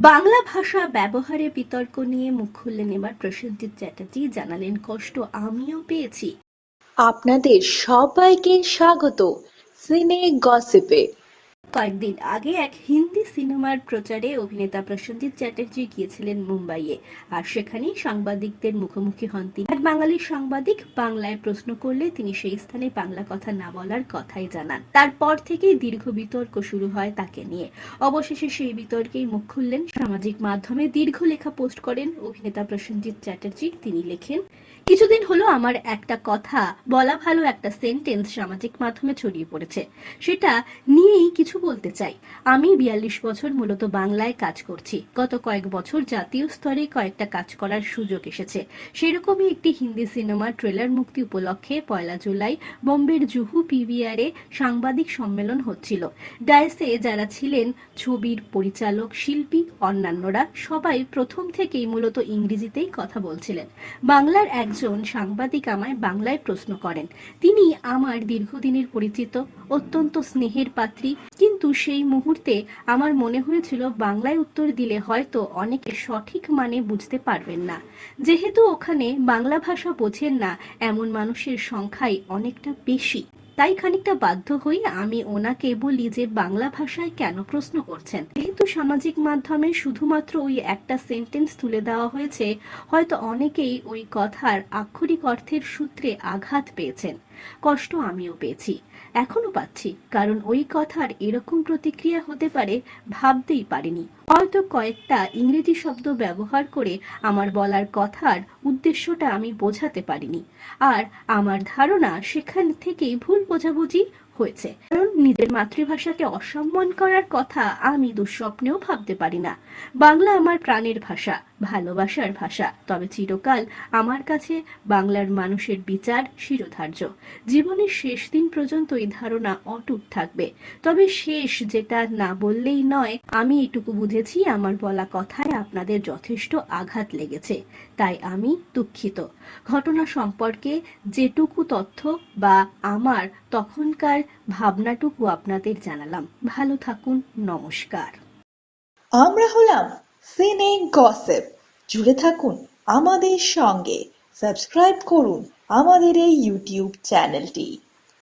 বাংলা ভাষা ব্যবহারে বিতর্ক নিয়ে মুখ খুললেন এবার প্রসেনজিৎ চ্যাটার্জি। জানালেন, কষ্ট আমিও পেয়েছি। আপনাদের সবাইকে স্বাগত। সিনে গসিপে কয়েকদিন আগে এক হিন্দি সিনেমার প্রচারে অভিনেতা প্রসেনজিৎ চ্যাটার্জি গিয়েছিলেন মুম্বাইয়ে, আর সেখানেই সাংবাদিকদের মুখোমুখি হন তিনি। এক বাঙালি সাংবাদিক বাংলায় প্রশ্ন করলে তিনি সেই স্থানে বাংলা কথা না বলার কথাই জানান। তারপর থেকেই দীর্ঘ বিতর্ক শুরু হয় তাকে নিয়ে। অবশেষে সেই বিতর্কেই মুখ খুললেন সামাজিক মাধ্যমে। দীর্ঘ লেখা পোস্ট করেন অভিনেতা প্রসেনজিৎ চ্যাটার্জি। তিনি লেখেন, কিছুদিন হলো আমার একটা কথা, বলা ভালো একটা সেন্টেন্স সামাজিক মাধ্যমে ছড়িয়ে পড়েছে। সেটা নিয়েই কিছু বলতে চাই। আমি বিয়াল্লিশ বছর মূলত বাংলায় কাজ করছি। গত কয়েক বছর জাতীয় স্তরে কয়েকটা কাজ করার সুযোগ এসেছে। সেরকমই একটি হিন্দি সিনেমার ট্রেলার মুক্তি উপলক্ষে পয়লা জুলাই বোম্বের জুহু পিভিআরে সাংবাদিক সম্মেলন হচ্ছিল। ডায়েসে যারা ছিলেন, ছবির পরিচালক, শিল্পী, অন্যান্যরা সবাই প্রথম থেকেই মূলত ইংরেজিতেই কথা বলছিলেন। বাংলার একজন সাংবাদিক আমায় বাংলায় প্রশ্ন করেন, তিনি আমার দীর্ঘদিনের পরিচিত, অত্যন্ত স্নেহের পাত্রী কিন্তু সেই মুহূর্তে আমার মনে হয়েছিল, বাংলায় উত্তর দিলে হয়তো অনেকে সঠিক মানে বুঝতে পারবেন না। যেহেতু ওখানে বাংলা ভাষা বোঝেন না, এমন মানুষের সংখ্যাই অনেকটা বেশি। তাই খানিকটা বাধ্য হয়ে আমি ওনাকে বলি যে, বাংলা ভাষায় কেন প্রশ্ন করছেন? যেহেতু সামাজিক মাধ্যমে শুধুমাত্র ওই একটা সেন্টেন্স তুলে দেওয়া হয়েছে, হয়তো অনেকেই ওই কথার আক্ষরিক অর্থের সূত্রে আঘাত পেয়েছেন। কষ্ট আমিও পেয়েছি। এখনও পাচ্ছি, কারণ ওই কথার এরকম প্রতিক্রিয়া হতে পারে ভাবতেই পারিনি। হয়তো কয়েকটা ইংরেজি শব্দ ব্যবহার করে আমার বলার কথার উদ্দেশ্যটা আমি বোঝাতে পারিনি। আর আমার ধারণা সেখান থেকেই ভুল বোঝাবুঝি হয়েছে। কারণ নিজের মাতৃভাষাকে অসম্মান করার কথা আমি দুঃস্বপ্নেও ভাবতে পারি না। বাংলা আমার প্রাণের ভাষা, ভালোবাসার ভাষা। তবে চিরকাল আমার কাছে বাংলার মানুষের বিচার শিরোধার্য। জীবনের শেষ দিন পর্যন্ত এই ধারণা অটুট থাকবে। তবে শেষ যেটা না বললেই নয়, আমি এটুকু বুঝেছি আমার বলা কথায় আপনাদের যথেষ্ট আঘাত লেগেছে। তাই আমি দুঃখিত। ঘটনা সম্পর্কে যেটুকু তথ্য বা আমার তখনকার ভাবনাটুকু আপনাদের জানালাম। ভালো থাকুন, নমস্কার। আমরা হলাম সিনে গসেপ জুড়ে থাকুন আমাদের সঙ্গে। সাবস্ক্রাইব করুন আমাদের এই ইউটিউব চ্যানেলটি।